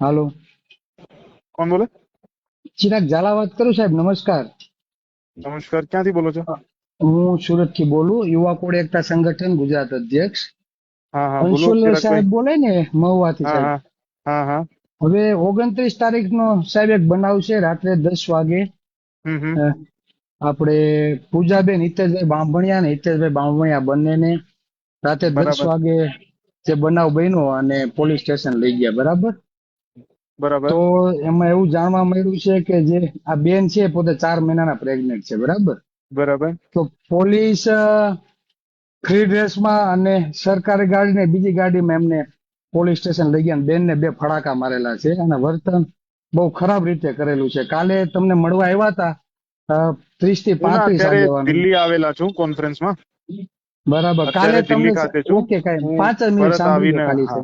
હાલો. કોણ બોલે? ચિરાગ ઝાલા વાત કરું સાહેબ નમસ્કાર. નમસ્કાર ક્યાંથી બોલો છો? હું સુરતથી બોલું યુવા કોડ એકતા સંગઠન ગુજરાત અધ્યક્ષ. અંશુલ સાહેબ બોલે ને મહુવાથી સાહેબ. હવે ઓગણત્રીસ તારીખ નો સાહેબ એક બનાવ છે રાત્રે દસ વાગે. આપણે પૂજાબેન હિતેશભાઈ બામણિયા ને હિતેશભાઈ બાંભણિયા બંનેને રાતે દસ વાગે જે બનાવ બન્યો અને પોલીસ સ્ટેશન લઈ ગયા બરાબર? બરાબર. તો એમાં એવું જાણવા મળ્યું છે કે જે આ બેન છે પોતે ચાર મહિનાના પ્રેગ્નેન્ટ છે બરાબર? બરાબર. તો પોલીસ ફ્રી ડ્રેસમાં અને સરકારી ગાડી ને બીજી ગાડીમાં એમને પોલીસ સ્ટેશન લઈ ગયા બેન ને બે ફડાકા મારેલા છે અને વર્તન બહુ ખરાબ રીતે કરેલું છે. કાલે તમને મળવા આવ્યા હતા ત્રીસથી પાંત્રીસ દિલ્હી આવેલા છું કોન્ફરન્સમાં બરાબર. કાલે તમને ઓકે કઈ પાંચ મિનિટ સાંભળી ખાલી છે.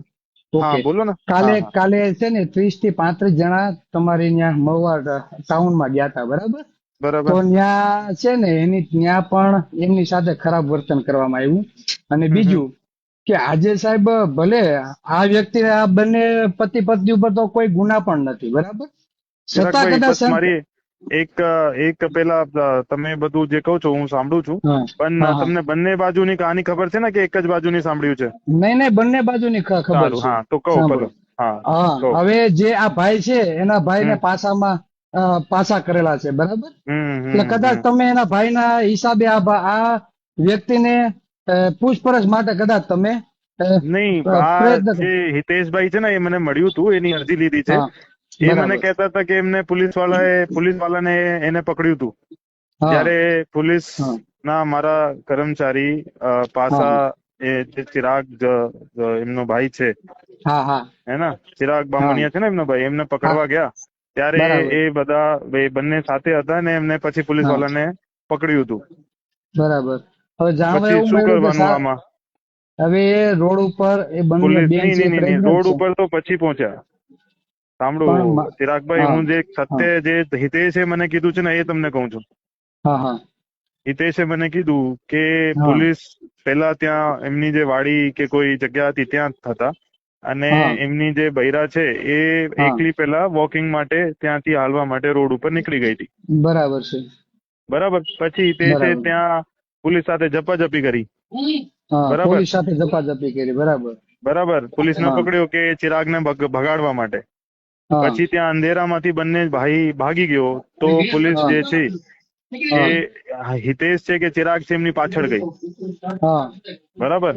ઓકે બોલો ને. કાલે. કાલે છે ને ત્રીસથી પાંત્રીસ જણા તમારી ત્યાં મહુવા ટાઉનમાં ગયા હતા બરાબર? બરાબર. તો ત્યાં છે ને એની ત્યાં પણ એમની સાથે ખરાબ વર્તન કરવામાં આવ્યું. અને બીજું કે આજે સાહેબ ભલે આ વ્યક્તિ આ બંને પતિ પત્ની ઉપર તો કોઈ ગુના પણ નથી બરાબર? છતાં કદાચ એક એક પેલા તમે બધું જે કહો છો હું સાંભળું છું પણ. તમને બંને બાજુની કહાની ખબર છે ને કે એક જ બાજુની સાંભળ્યું છે નહીં નહીં બંને બાજુની ખબર છે હા તો કહો સાંભળો. હા હવે જે આ ભાઈ છે એના ભાઈને. પાસામાં પાસા કરેલા છે બરાબર એટલે કદાચ તમે એના ભાઈના હિસાબે આ આ વ્યક્તિને પૂછપરછ માટે કદાચ તમે નહીં. જે હિતેશભાઈ છે ને એ મને મળ્યું હતું એની અરજી લીધી છે એ મને. કહેતા હતા કે એમને પોલીસ વાળાએ પોલીસ વાળાને એને પકડ્યું હતું. ત્યારે પોલીસ ના મારા કર્મચારી પાસા એ જે ચિરાગ એમનો ભાઈ છે. હા ને? ચિરાગ બામણિયા છે ને એમનો ભાઈ એમને પકડવા ગયા. ત્યારે એ બધા એ બંને સાથે હતા ને એમને પછી પોલીસ. વાળાને પકડ્યું હતું. બરાબર. હવે એવું શું કરવાનું આમાં? હવે એ રોડ ઉપર એ બંને રોડ ઉપર તો પછી પહોંચ્યા. સાંભળો ચિરાગભાઈ હું. જે સત્ય જે હિતેશે મને કીધું છે ને એ તમને કહું છું. હિતેશે મને કીધું કે પોલીસ પેલા ત્યાં એમની જે વાડી કે કોઈ જગ્યા હતી ત્યાં હતા. અને એમની જે બૈરા છે એ એકલી પેલા વોકિંગ માટે ત્યાંથી હાલવા માટે રોડ ઉપર નીકળી ગઈ હતી. બરાબર છે. બરાબર? પછી હિતેશે છે ત્યાં પોલીસ સાથે ઝપાઝપી કરી. બરાબર. પોલીસ સાથે જપાજપી કરી બરાબર. બરાબર? પોલીસ ને પકડ્યો કે ચિરાગ ને ભગાડવા માટે. પછી ત્યાં અંધેરામાંથી બંને ભાઈ ભાગી ગયો તો પોલીસ જે છે એ હિતેશ છે કે ચિરાગ છે એમની પાછળ ગઈ. બરાબર?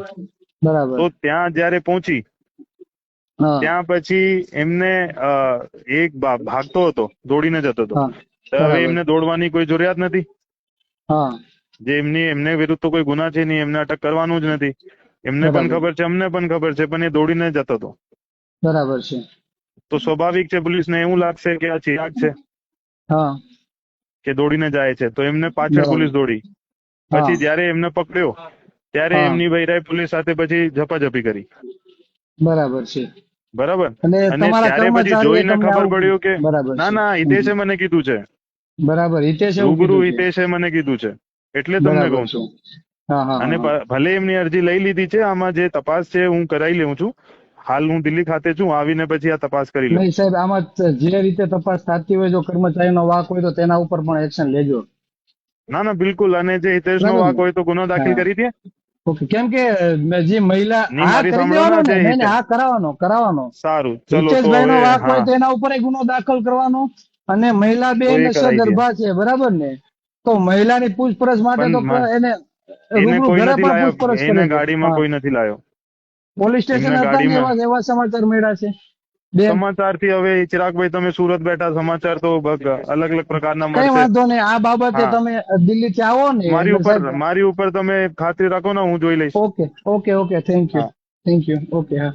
બરાબર. તો ત્યાં જયારે પહોંચી ત્યાં પછી એમને એક ભાગતો હતો દોડીને જતો હતો. હવે એમને દોડવાની કોઈ જરૂરિયાત નથી? હા. જે એમની એમને વિરુદ્ધ તો કોઈ ગુના છે નહીં એમને અટક કરવાનું જ નથી. એમને પણ ખબર છે અમને પણ ખબર છે પણ એ દોડીને જતો હતો. બરાબર છે. તો સ્વાભાવિક છે પોલીસને એવું લાગશે કે આ ચિરાગ છે હા. કે દોડીને જાય છે. તો એમને પાછળ પોલીસ દોડી. પછી જ્યારે એમને પકડ્યો ત્યારે એમની બૈરાએ પોલીસ સાથે પછી ઝપાઝપી કરી. બરાબર છે. બરાબર? અને ત્યારે પછી જોઈને ખબર પડ્યું કે ના. ના હિતેશે મને કીધું છે. બરાબર હિતેશે ગુરુ. હિતેશે મને કીધું છે. એટલે તમને કહું છું. અને ભલે એમની અરજી લઈ લીધી છે આમાં જે તપાસ છે હું કરાવી લઉં છું. હાલ હું દિલ્હી ખાતે છું આવીને પછી આ તપાસ કરી લઉં. નહીં સાહેબ આમાં જે રીતે તપાસ થતી હોય જો કર્મચારીનો વાક હોય તો તેના ઉપર પણ એક્શન લેજો. ના ના બિલકુલ. અને જે હિતેશનો વાક હોય તો ગુનો દાખલ કરી દે. ઓકે કેમ કે જે મહિલા આ કરી દેવાનો ને, કરાવવાનો કરાવવાનો. સારું ચલો હિતેશભાઈનો વાક હોય તેના તો એના ઉપર ગુનો દાખલ કરવાનો. અને મહિલા બે બેન સગર્ભા છે બરાબર ને? તો મહિલાની પૂછપરછ માટે તો એને એને કોઈ નથી લાયો. એને ગાડીમાં કોઈ નથી લાયો. પોલીસ સ્ટેશન હતા એવા સમાચાર મળ્યા છે. સમાચારથી હવે ચિરાગભાઈ તમે સુરત બેઠા સમાચાર તો અલગ અલગ પ્રકારના કઈ વાંધો નહીં. આ બાબતે તમે દિલ્હી થી આવો ને મારી ઉપર મારી ઉપર તમે ખાતરી રાખો ને હું જોઈ લઈશ. Okay okay okay. Thank you thank you okay હા.